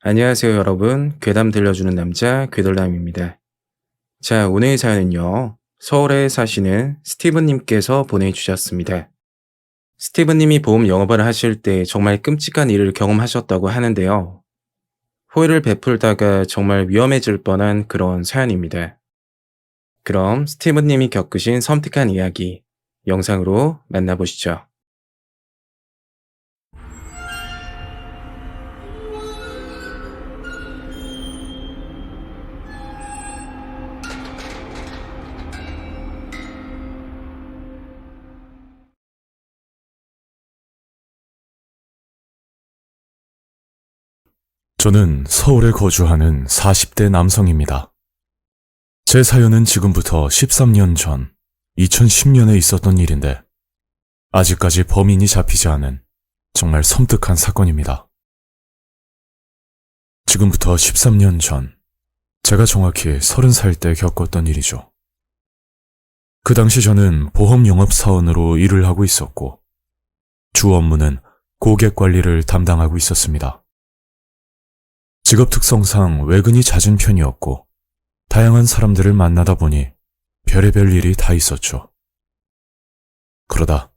안녕하세요, 여러분. 괴담 들려주는 남자, 괴돌남입니다. 자, 오늘의 사연은요, 서울에 사시는 스티브님께서 보내주셨습니다. 스티브님이 보험 영업을 하실 때 정말 끔찍한 일을 경험하셨다고 하는데요. 호의를 베풀다가 정말 위험해질 뻔한 그런 사연입니다. 그럼 스티브님이 겪으신 섬뜩한 이야기, 영상으로 만나보시죠. 저는 서울에 거주하는 40대 남성입니다. 제 사연은 지금부터 13년 전 2010년에 있었던 일인데 아직까지 범인이 잡히지 않은 정말 섬뜩한 사건입니다. 지금부터 13년 전 제가 정확히 30살 때 겪었던 일이죠. 그 당시 저는 보험 영업 사원으로 일을 하고 있었고 주 업무는 고객 관리를 담당하고 있었습니다. 직업 특성상 외근이 잦은 편이었고, 다양한 사람들을 만나다 보니 별의별 일이 다 있었죠. 그러다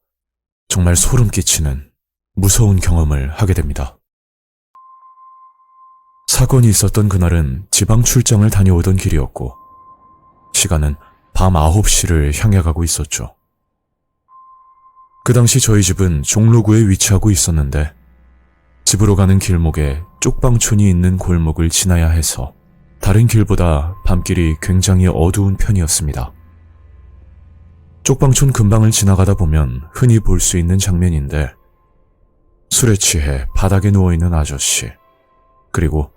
정말 소름 끼치는 무서운 경험을 하게 됩니다. 사건이 있었던 그날은 지방 출장을 다녀오던 길이었고, 시간은 밤 9시를 향해 가고 있었죠. 그 당시 저희 집은 종로구에 위치하고 있었는데, 집으로 가는 길목에 쪽방촌이 있는 골목을 지나야 해서 다른 길보다 밤길이 굉장히 어두운 편이었습니다. 쪽방촌 근방을 지나가다 보면 흔히 볼 수 있는 장면인데 술에 취해 바닥에 누워있는 아저씨 그리고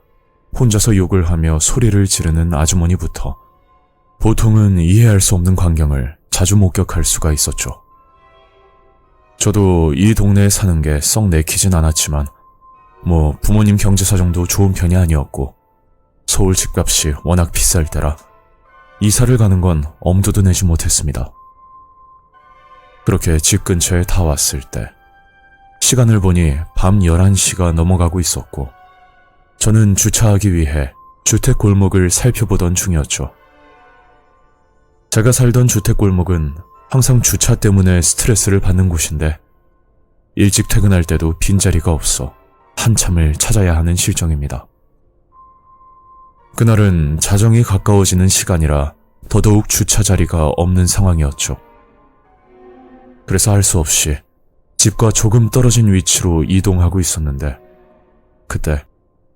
혼자서 욕을 하며 소리를 지르는 아주머니부터 보통은 이해할 수 없는 광경을 자주 목격할 수가 있었죠. 저도 이 동네에 사는 게 썩 내키진 않았지만 뭐 부모님 경제 사정도 좋은 편이 아니었고 서울 집값이 워낙 비쌀 때라 이사를 가는 건 엄두도 내지 못했습니다. 그렇게 집 근처에 다 왔을 때 시간을 보니 밤 11시가 넘어가고 있었고 저는 주차하기 위해 주택 골목을 살펴보던 중이었죠. 제가 살던 주택 골목은 항상 주차 때문에 스트레스를 받는 곳인데 일찍 퇴근할 때도 빈자리가 없어 한참을 찾아야 하는 실정입니다. 그날은 자정이 가까워지는 시간이라 더더욱 주차 자리가 없는 상황이었죠. 그래서 할 수 없이 집과 조금 떨어진 위치로 이동하고 있었는데, 그때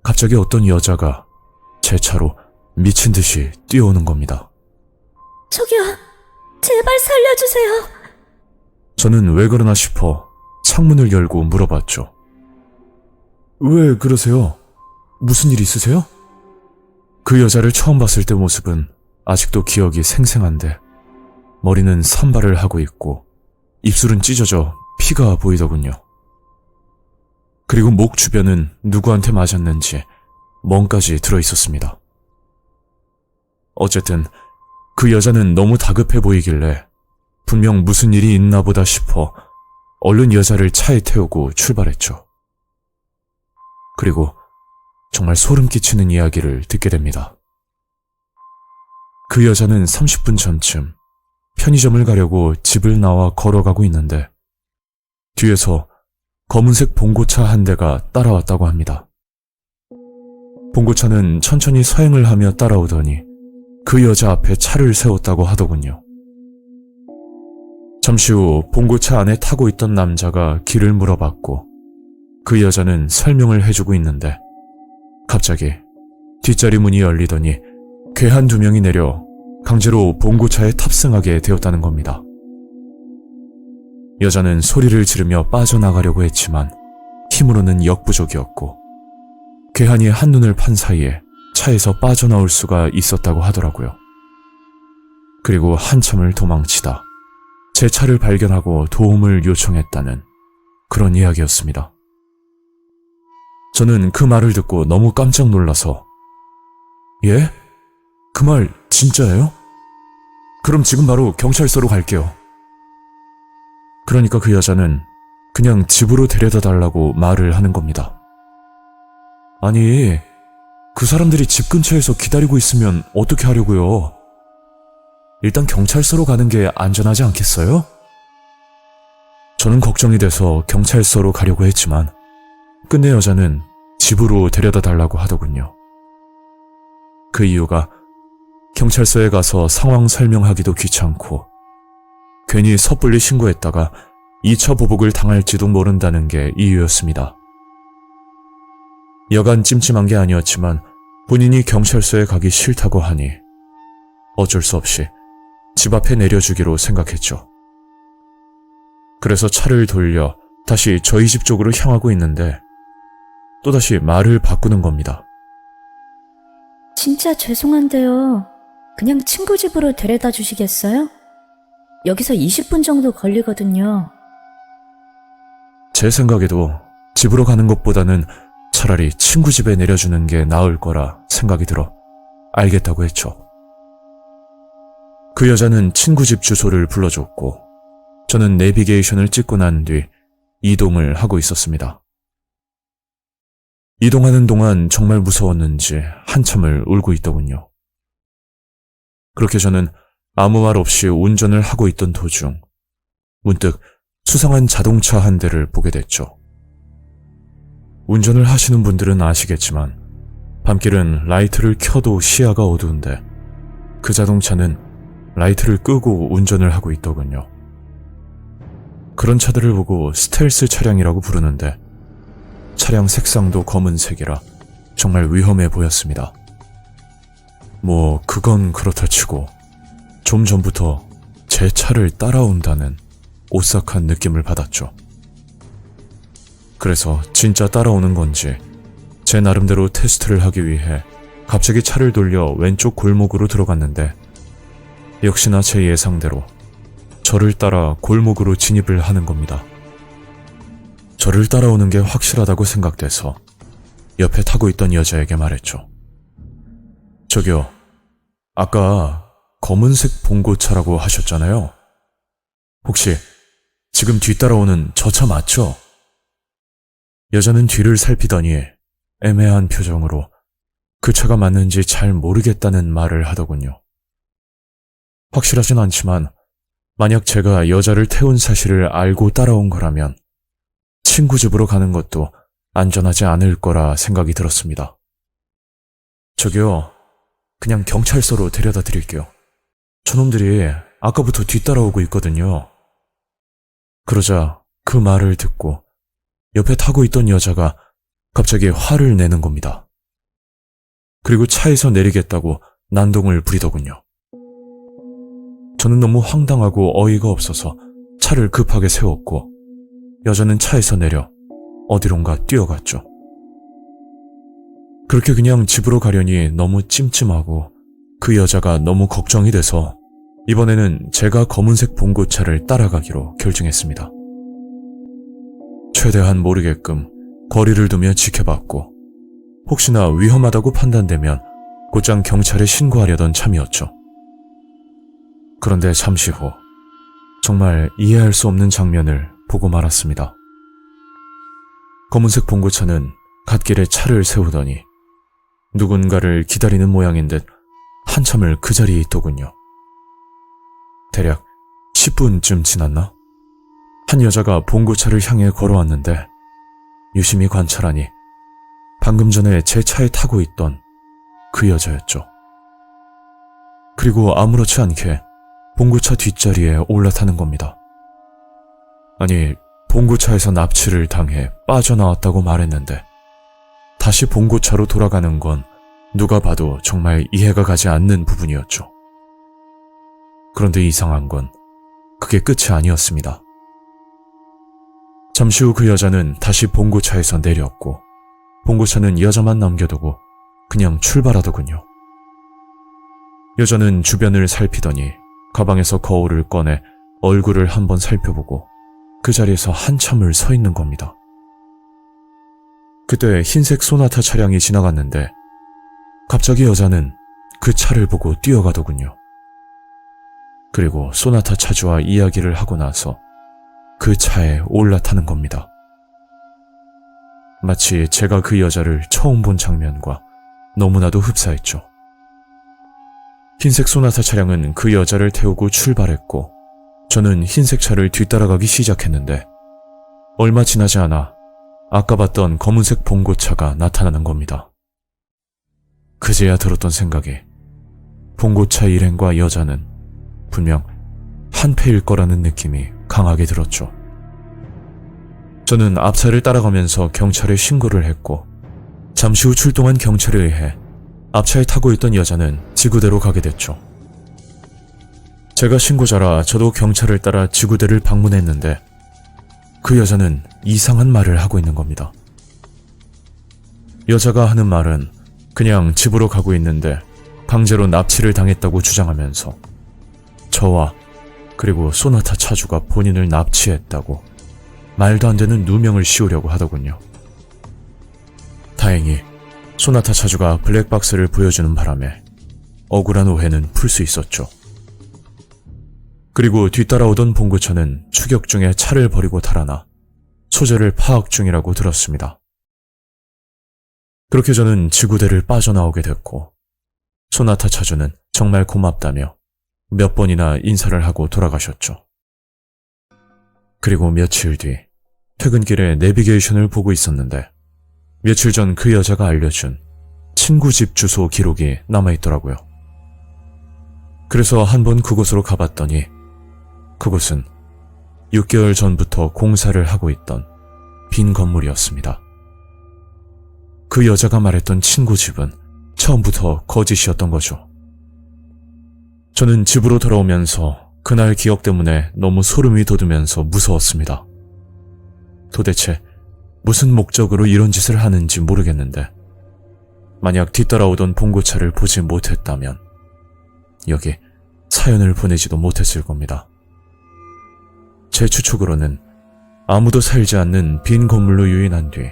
갑자기 어떤 여자가 제 차로 미친 듯이 뛰어오는 겁니다. 저기요, 제발 살려주세요. 저는 왜 그러나 싶어 창문을 열고 물어봤죠. 왜 그러세요? 무슨 일 있으세요? 그 여자를 처음 봤을 때 모습은 아직도 기억이 생생한데 머리는 산발을 하고 있고 입술은 찢어져 피가 보이더군요. 그리고 목 주변은 누구한테 맞았는지 멍까지 들어 있었습니다. 어쨌든 그 여자는 너무 다급해 보이길래 분명 무슨 일이 있나 보다 싶어 얼른 여자를 차에 태우고 출발했죠. 그리고 정말 소름 끼치는 이야기를 듣게 됩니다. 그 여자는 30분 전쯤 편의점을 가려고 집을 나와 걸어가고 있는데 뒤에서 검은색 봉고차 한 대가 따라왔다고 합니다. 봉고차는 천천히 서행을 하며 따라오더니 그 여자 앞에 차를 세웠다고 하더군요. 잠시 후 봉고차 안에 타고 있던 남자가 길을 물어봤고 그 여자는 설명을 해주고 있는데 갑자기 뒷자리 문이 열리더니 괴한 두 명이 내려 강제로 봉고차에 탑승하게 되었다는 겁니다. 여자는 소리를 지르며 빠져나가려고 했지만 힘으로는 역부족이었고 괴한이 한눈을 판 사이에 차에서 빠져나올 수가 있었다고 하더라고요. 그리고 한참을 도망치다 제 차를 발견하고 도움을 요청했다는 그런 이야기였습니다. 저는 그 말을 듣고 너무 깜짝 놀라서 예? 그 말 진짜예요? 그럼 지금 바로 경찰서로 갈게요. 그러니까 그 여자는 그냥 집으로 데려다 달라고 말을 하는 겁니다. 아니, 그 사람들이 집 근처에서 기다리고 있으면 어떻게 하려고요? 일단 경찰서로 가는 게 안전하지 않겠어요? 저는 걱정이 돼서 경찰서로 가려고 했지만 끝내 여자는 집으로 데려다 달라고 하더군요. 그 이유가 경찰서에 가서 상황 설명하기도 귀찮고 괜히 섣불리 신고했다가 2차 보복을 당할지도 모른다는 게 이유였습니다. 여간 찜찜한 게 아니었지만 본인이 경찰서에 가기 싫다고 하니 어쩔 수 없이 집 앞에 내려주기로 생각했죠. 그래서 차를 돌려 다시 저희 집 쪽으로 향하고 있는데 또다시 말을 바꾸는 겁니다. 진짜 죄송한데요. 그냥 친구 집으로 데려다 주시겠어요? 여기서 20분 정도 걸리거든요. 제 생각에도 집으로 가는 것보다는 차라리 친구 집에 내려주는 게 나을 거라 생각이 들어 알겠다고 했죠. 그 여자는 친구 집 주소를 불러줬고 저는 내비게이션을 찍고 난 뒤 이동을 하고 있었습니다. 이동하는 동안 정말 무서웠는지 한참을 울고 있더군요. 그렇게 저는 아무 말 없이 운전을 하고 있던 도중 문득 수상한 자동차 한 대를 보게 됐죠. 운전을 하시는 분들은 아시겠지만 밤길은 라이트를 켜도 시야가 어두운데 그 자동차는 라이트를 끄고 운전을 하고 있더군요. 그런 차들을 보고 스텔스 차량이라고 부르는데 차량 색상도 검은색이라 정말 위험해 보였습니다. 뭐 그건 그렇다 치고 좀 전부터 제 차를 따라온다는 오싹한 느낌을 받았죠. 그래서 진짜 따라오는 건지 제 나름대로 테스트를 하기 위해 갑자기 차를 돌려 왼쪽 골목으로 들어갔는데 역시나 제 예상대로 저를 따라 골목으로 진입을 하는 겁니다. 저를 따라오는 게 확실하다고 생각돼서 옆에 타고 있던 여자에게 말했죠. 저기요, 아까 검은색 봉고차라고 하셨잖아요. 혹시 지금 뒤따라오는 저 차 맞죠? 여자는 뒤를 살피더니 애매한 표정으로 그 차가 맞는지 잘 모르겠다는 말을 하더군요. 확실하진 않지만 만약 제가 여자를 태운 사실을 알고 따라온 거라면 친구 집으로 가는 것도 안전하지 않을 거라 생각이 들었습니다. 저기요, 그냥 경찰서로 데려다 드릴게요. 저놈들이 아까부터 뒤따라오고 있거든요. 그러자 그 말을 듣고 옆에 타고 있던 여자가 갑자기 화를 내는 겁니다. 그리고 차에서 내리겠다고 난동을 부리더군요. 저는 너무 황당하고 어이가 없어서 차를 급하게 세웠고 여자는 차에서 내려 어디론가 뛰어갔죠. 그렇게 그냥 집으로 가려니 너무 찜찜하고 그 여자가 너무 걱정이 돼서 이번에는 제가 검은색 봉고차를 따라가기로 결정했습니다. 최대한 모르게끔 거리를 두며 지켜봤고 혹시나 위험하다고 판단되면 곧장 경찰에 신고하려던 참이었죠. 그런데 잠시 후 정말 이해할 수 없는 장면을 보고 말았습니다. 검은색 봉고차는 갓길에 차를 세우더니 누군가를 기다리는 모양인 듯 한참을 그 자리에 있더군요. 대략 10분쯤 지났나? 한 여자가 봉고차를 향해 걸어왔는데 유심히 관찰하니 방금 전에 제 차에 타고 있던 그 여자였죠. 그리고 아무렇지 않게 봉고차 뒷자리에 올라타는 겁니다. 아니, 봉고차에서 납치를 당해 빠져나왔다고 말했는데 다시 봉고차로 돌아가는 건 누가 봐도 정말 이해가 가지 않는 부분이었죠. 그런데 이상한 건 그게 끝이 아니었습니다. 잠시 후 그 여자는 다시 봉고차에서 내렸고 봉고차는 여자만 남겨두고 그냥 출발하더군요. 여자는 주변을 살피더니 가방에서 거울을 꺼내 얼굴을 한번 살펴보고 그 자리에서 한참을 서 있는 겁니다. 그때 흰색 소나타 차량이 지나갔는데 갑자기 여자는 그 차를 보고 뛰어가더군요. 그리고 소나타 차주와 이야기를 하고 나서 그 차에 올라타는 겁니다. 마치 제가 그 여자를 처음 본 장면과 너무나도 흡사했죠. 흰색 소나타 차량은 그 여자를 태우고 출발했고, 저는 흰색 차를 뒤따라가기 시작했는데, 얼마 지나지 않아 아까 봤던 검은색 봉고차가 나타나는 겁니다. 그제야 들었던 생각이, 봉고차 일행과 여자는 분명 한패일 거라는 느낌이 강하게 들었죠. 저는 앞차를 따라가면서 경찰에 신고를 했고, 잠시 후 출동한 경찰에 의해 앞차에 타고 있던 여자는 지구대로 가게 됐죠. 제가 신고자라 저도 경찰을 따라 지구대를 방문했는데 그 여자는 이상한 말을 하고 있는 겁니다. 여자가 하는 말은 그냥 집으로 가고 있는데 강제로 납치를 당했다고 주장하면서 저와 그리고 소나타 차주가 본인을 납치했다고 말도 안 되는 누명을 씌우려고 하더군요. 다행히 소나타 차주가 블랙박스를 보여주는 바람에 억울한 오해는 풀 수 있었죠. 그리고 뒤따라오던 봉고차는 추격 중에 차를 버리고 달아나 소재를 파악 중이라고 들었습니다. 그렇게 저는 지구대를 빠져나오게 됐고 소나타 차주는 정말 고맙다며 몇 번이나 인사를 하고 돌아가셨죠. 그리고 며칠 뒤 퇴근길에 내비게이션을 보고 있었는데 며칠 전 그 여자가 알려준 친구 집 주소 기록이 남아있더라고요. 그래서 한 번 그곳으로 가봤더니 그곳은 6개월 전부터 공사를 하고 있던 빈 건물이었습니다. 그 여자가 말했던 친구 집은 처음부터 거짓이었던 거죠. 저는 집으로 돌아오면서 그날 기억 때문에 너무 소름이 돋으면서 무서웠습니다. 도대체 무슨 목적으로 이런 짓을 하는지 모르겠는데, 만약 뒤따라오던 봉고차를 보지 못했다면, 여기 사연을 보내지도 못했을 겁니다. 제 추측으로는 아무도 살지 않는 빈 건물로 유인한 뒤,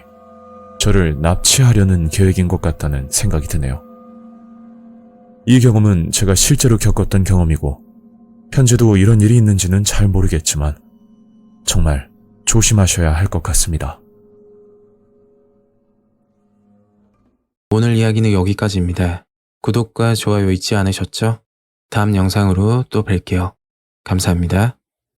저를 납치하려는 계획인 것 같다는 생각이 드네요. 이 경험은 제가 실제로 겪었던 경험이고, 현재도 이런 일이 있는지는 잘 모르겠지만, 정말 조심하셔야 할 것 같습니다. 오늘 이야기는 여기까지입니다. 구독과 좋아요 잊지 않으셨죠? 다음 영상으로 또 뵐게요. 감사합니다.